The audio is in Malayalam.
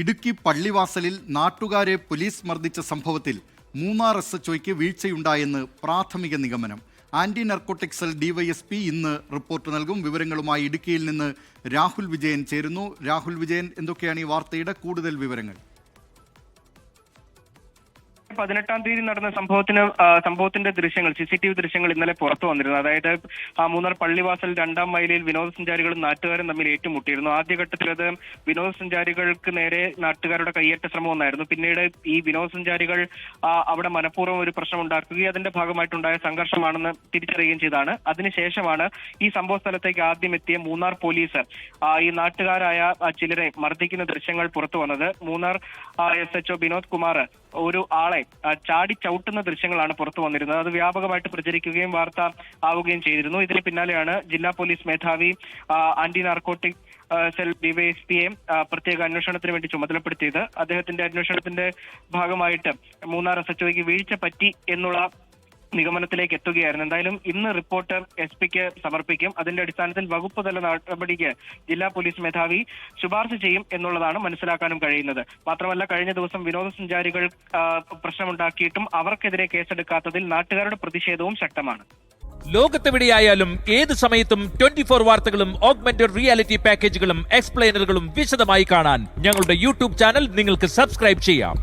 ഇടുക്കി പള്ളിവാസലിൽ നാട്ടുകാരെ പോലീസ് മർദ്ദിച്ച സംഭവത്തിൽ മൂന്നാർ എസ് എച്ച് ഒയ്ക്ക് വീഴ്ചയുണ്ടായെന്ന് പ്രാഥമിക നിഗമനം. ആന്റി നർക്കോട്ടിക്സൽ ഡിവൈഎസ്പി ഇന്ന് റിപ്പോർട്ട് നൽകും. വിവരങ്ങളുമായി ഇടുക്കിയിൽ നിന്ന് രാഹുൽ വിജയൻ ചേരുന്നു. രാഹുൽ വിജയൻ എന്തൊക്കെയാണ് ഈ വാർത്തയുടെ കൂടുതൽ വിവരങ്ങൾ? പതിനെട്ടാം തീയതി നടന്ന സംഭവത്തിന് സംഭവത്തിന്റെ ദൃശ്യങ്ങൾ സി സി ടി വി ദൃശ്യങ്ങൾ ഇന്നലെ പുറത്തു വന്നിരുന്നു. അതായത് മൂന്നാർ പള്ളിവാസൽ രണ്ടാം മൈലിൽ വിനോദസഞ്ചാരികളും നാട്ടുകാരും തമ്മിൽ ഏറ്റുമുട്ടിയിരുന്നു. ആദ്യഘട്ടത്തിൽ അത് വിനോദസഞ്ചാരികൾക്ക് നേരെ നാട്ടുകാരുടെ കയ്യേറ്റ ശ്രമം ഒന്നായിരുന്നു. പിന്നീട് ഈ വിനോദസഞ്ചാരികൾ അവിടെ മനഃപൂർവം ഒരു പ്രശ്നം ഉണ്ടാക്കുകയും അതിന്റെ ഭാഗമായിട്ടുണ്ടായ സംഘർഷമാണെന്ന് തിരിച്ചറിയുകയും ചെയ്താണ്. അതിനുശേഷമാണ് ഈ സംഭവ സ്ഥലത്തേക്ക് ആദ്യം എത്തിയ മൂന്നാർ പോലീസ് ഈ നാട്ടുകാരായ ചിലരെ മർദ്ദിക്കുന്ന ദൃശ്യങ്ങൾ പുറത്തു വന്നത്. Munnar S H O Vinod Kumar ഒരു ആളെ ചാടി ചവിട്ടുന്ന ദൃശ്യങ്ങളാണ് പുറത്തു വന്നിരുന്നത്. അത് വ്യാപകമായിട്ട് പ്രചരിക്കുകയും വാർത്ത ആവുകയും ചെയ്തിരുന്നു. ഇതിന് പിന്നാലെയാണ് ജില്ലാ പോലീസ് മേധാവി ആന്റി നാർക്കോട്ടിക് സെൽ ഡിവൈഎസ്പിയെ പ്രത്യേക അന്വേഷണത്തിന് വേണ്ടി ചുമതലപ്പെടുത്തിയത്. അദ്ദേഹത്തിന്റെ അന്വേഷണത്തിന്റെ ഭാഗമായിട്ട് മൂന്നാർ എസ് എച്ച് വീഴ്ച പറ്റി എന്നുള്ള നിഗമനത്തിലേക്ക് എത്തുകയായിരുന്നു. എന്തായാലും ഇന്ന് റിപ്പോർട്ടർ എസ് പിക്ക് സമർപ്പിക്കും. അതിന്റെ അടിസ്ഥാനത്തിൽ വകുപ്പ് തല നടപടിക്ക് ജില്ലാ പോലീസ് മേധാവി ശുപാർശ ചെയ്യും എന്നുള്ളതാണ് മനസ്സിലാക്കാനും കഴിയുന്നത്. മാത്രമല്ല കഴിഞ്ഞ ദിവസം വിനോദസഞ്ചാരികൾ പ്രശ്നമുണ്ടാക്കിയിട്ടും അവർക്കെതിരെ കേസെടുക്കാത്തതിൽ നാട്ടുകാരുടെ പ്രതിഷേധവും ശക്തമാണ്. ലോകത്തെവിടെയായാലും ഏത് സമയത്തും ട്വന്റി ഫോർ വാർത്തകളും ഓഗ്മെന്റഡ് റിയാലിറ്റി പാക്കേജുകളും എക്സ്പ്ലെയിനറുകളും വിശദമായി കാണാൻ ഞങ്ങളുടെ യൂട്യൂബ് ചാനൽ നിങ്ങൾക്ക് സബ്സ്ക്രൈബ് ചെയ്യാം.